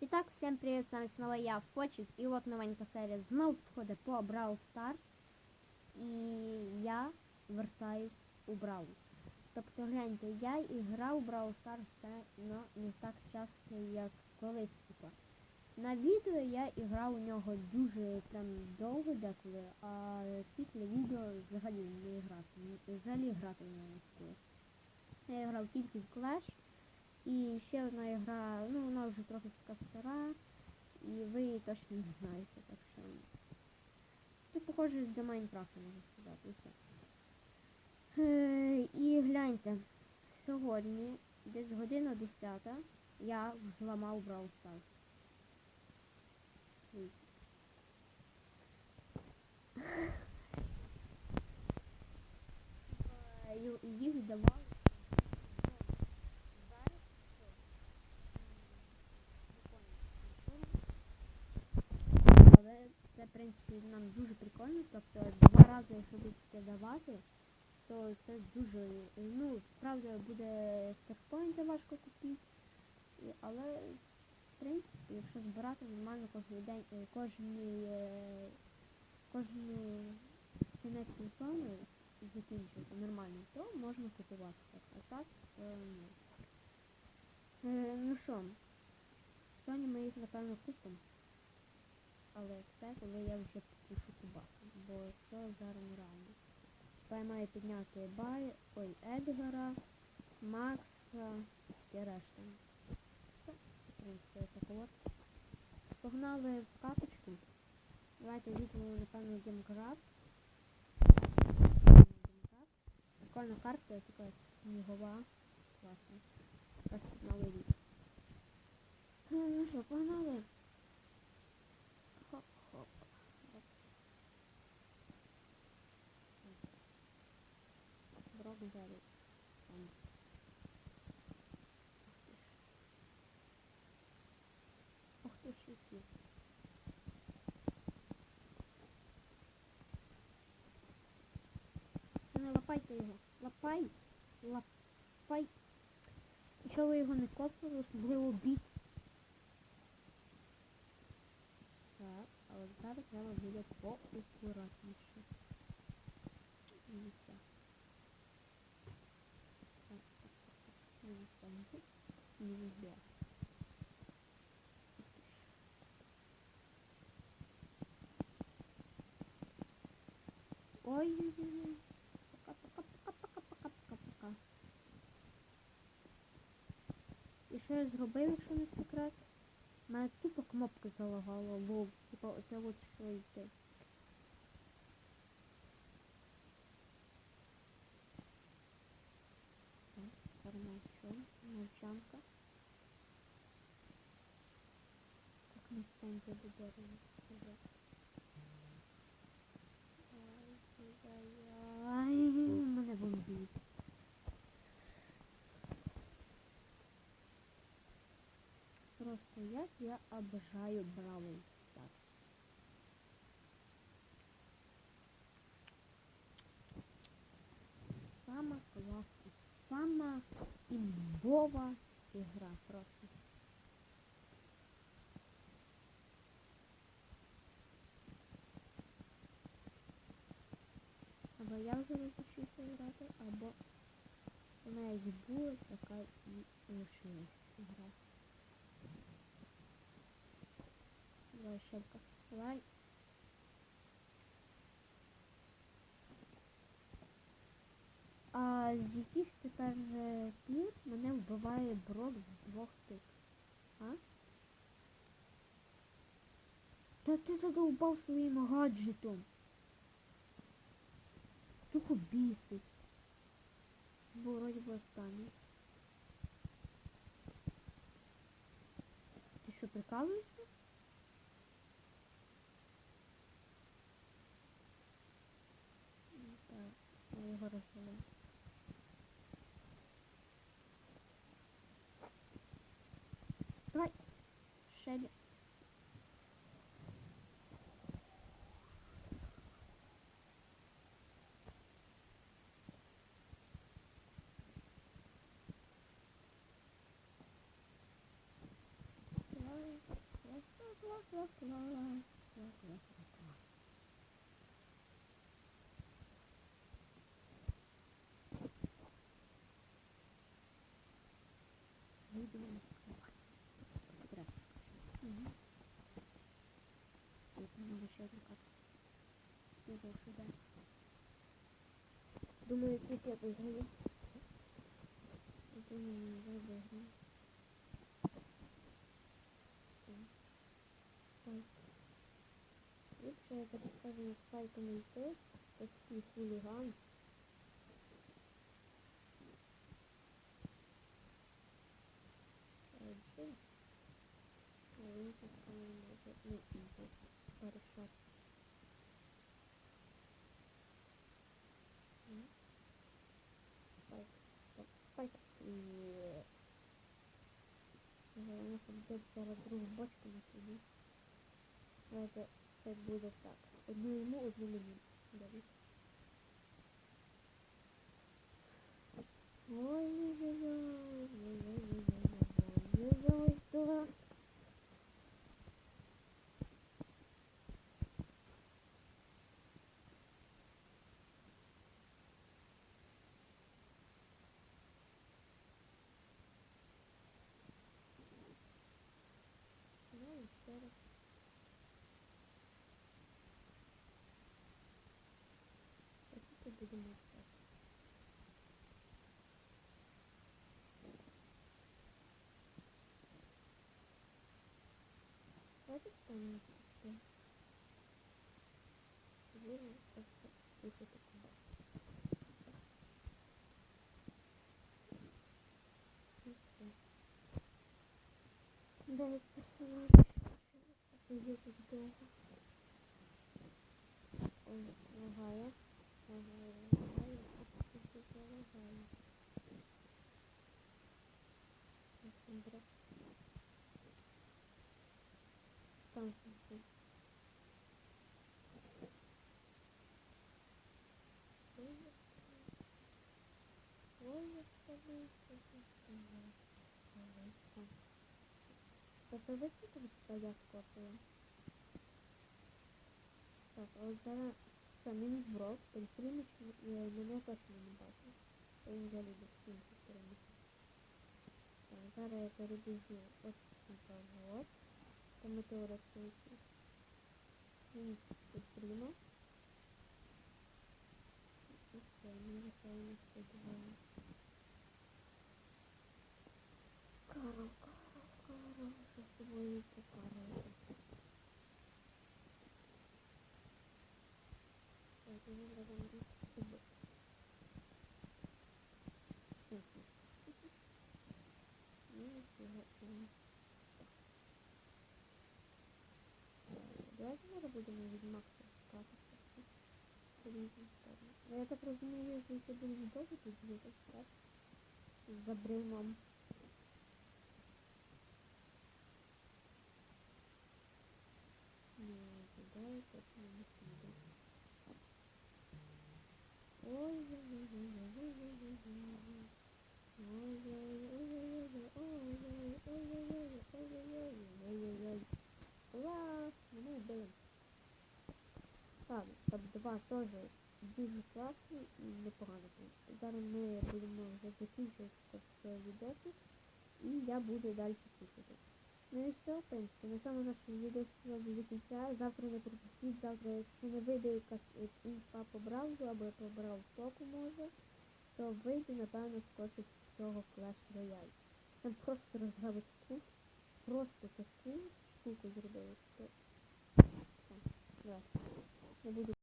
Итак, всем привет, с вами снова я, Фочик, и вот новенька серія знов входить по Brawl Stars. І я вертаюсь у Brawl. Тобто гляньте, я грав у Brawl Stars це ну, не так часто, як колись. Типа. На відео я і грав у нього дуже прям довго деколи, а після відео взагалі не грати. Взагалі грати в не хотілося. Я грав тільки в Clash. І ще одна ігра, ну вона вже трохи така стара, і ви її точно не знаєте, так що. Це похоже до Майнкрафта, можна сказати, все. Е, і гляньте, сьогодні, десь година 10, я зламав Brawl Stars. Е, й- Їх давали. Зараз що? Але це, в принципі, нам дуже прикольно. Тобто два рази, якщо будете давати, то це дуже, ну, правда, буде стекпоінти важко купити. Але, в принципі, якщо збирати нормально кожен день, е, кожний, е, кожну кінець сезону закінчити нормально, то можна купувати так. А так, ні. Е, ну що, сьогодні ми їх напевно купимо. Але це коли я вже покушу кубасу, бо це зараз нереально. Тепер я маю підняти Бай, ой, Едгара, Макса і решта. Все, в принципі, так от. Погнали в капочку. Давайте візьмемо, напевно, Гемкрафт. Прикольна карта, така снігова. Класна. Зараз новий рік. Е, Ну що, погнали? Ж. Ох ти ж які. Та Не лапайте його. Лапай. Лапай. Якщо ви його не коцнули, особливо біть. Так, а от зараз треба буде поакуратніше. Дивіться. Так, так, так, так. Ух ти ж. Ой-ой-ой. Пока-пока-пока-пока-пока-пока-пока. І що я зробив, якщо не секрет? У мене тупо кнопка залагала, лов. Типа оце от що йде. Так, тепер мовчу. Мовчанка. Так. Просто як я обожаю Бравл Старс. Сама класна, сама імбова ігра просто. Або я вже визначився грати, або вона як була, така і лишилась гра. Давай, щепка. Давай. А з яких тепер пір мене вбиває брок з двох тик? А? Та ти задовбав своїм гаджетом. Тупо бісить. Бо вроді би останній. Ти що, прикалуєшся? Ну, Так, я його розвела. Давай. Шелі. Давай. Клас, клас, клас, клас. Вийдемо на кровать. Здрасте. Угу. Я думала, ще одну карту. Не довше, да. Думаю, тут я виграю. Думаю, я виграю. Так. Так скажем, спайком йти, такий хуліган. Один. А він так може, може, порішати. М. Спайк, спайк, і... Головне, щоб десь зараз другу бочку не сидів. Давайте буде так. Одну йому, одну мені. Дивись. Ой-ой-ой, ой-ой-ой, ой-ой-ой, да. Ну, ще раз. Хотите, будемо чекати. Давайте встанемо ще. Вірно, просто слухати кого. І все. Дев'ять персонажів. Сидів тут довго. Ой, лагає. Лагає, лагає. Тут дуже лагає. Так, добре. Там сидить. Ой, я скажу. Ой, я скажу, що ти сказав. Ой, там. Тобто ви скільки я скопила? Так, а от зараз все, мінус брок, Пенстріміч мене точно не бачив. Я взагалі без кінця переміг. Так, зараз я перебіжу от направо, от. Там метеорит стоїть. Він підстріма. І все, мені лишаємо сподівання. Карл, Карл, Карл, що з тобою покарувати? Так, мені треба навіть кубик. Мгм. Ну, його там. Давайте зараз будемо від Макса скатися. По різним сторонам. Ну, Я так розумію, що це буде довго тут жити, так? За бревном. Не, туди точно не піде. Ой-ой-ой. Клас, мене вбили. Так, топ 2 теж дуже класний і непогано. Зараз ми будемо вже закінчувати це відео і я буду далі слухати. Ну і все, в на цьому наше відео до кінця. Завтра не пропустіть, завтра, якщо не вийде якась інфа по браузу, або я побрав току може, то вийде, напевно, скочить з цього Clash Royale. Там просто розграбить скуп, просто таку штуку зробили. давай. Буду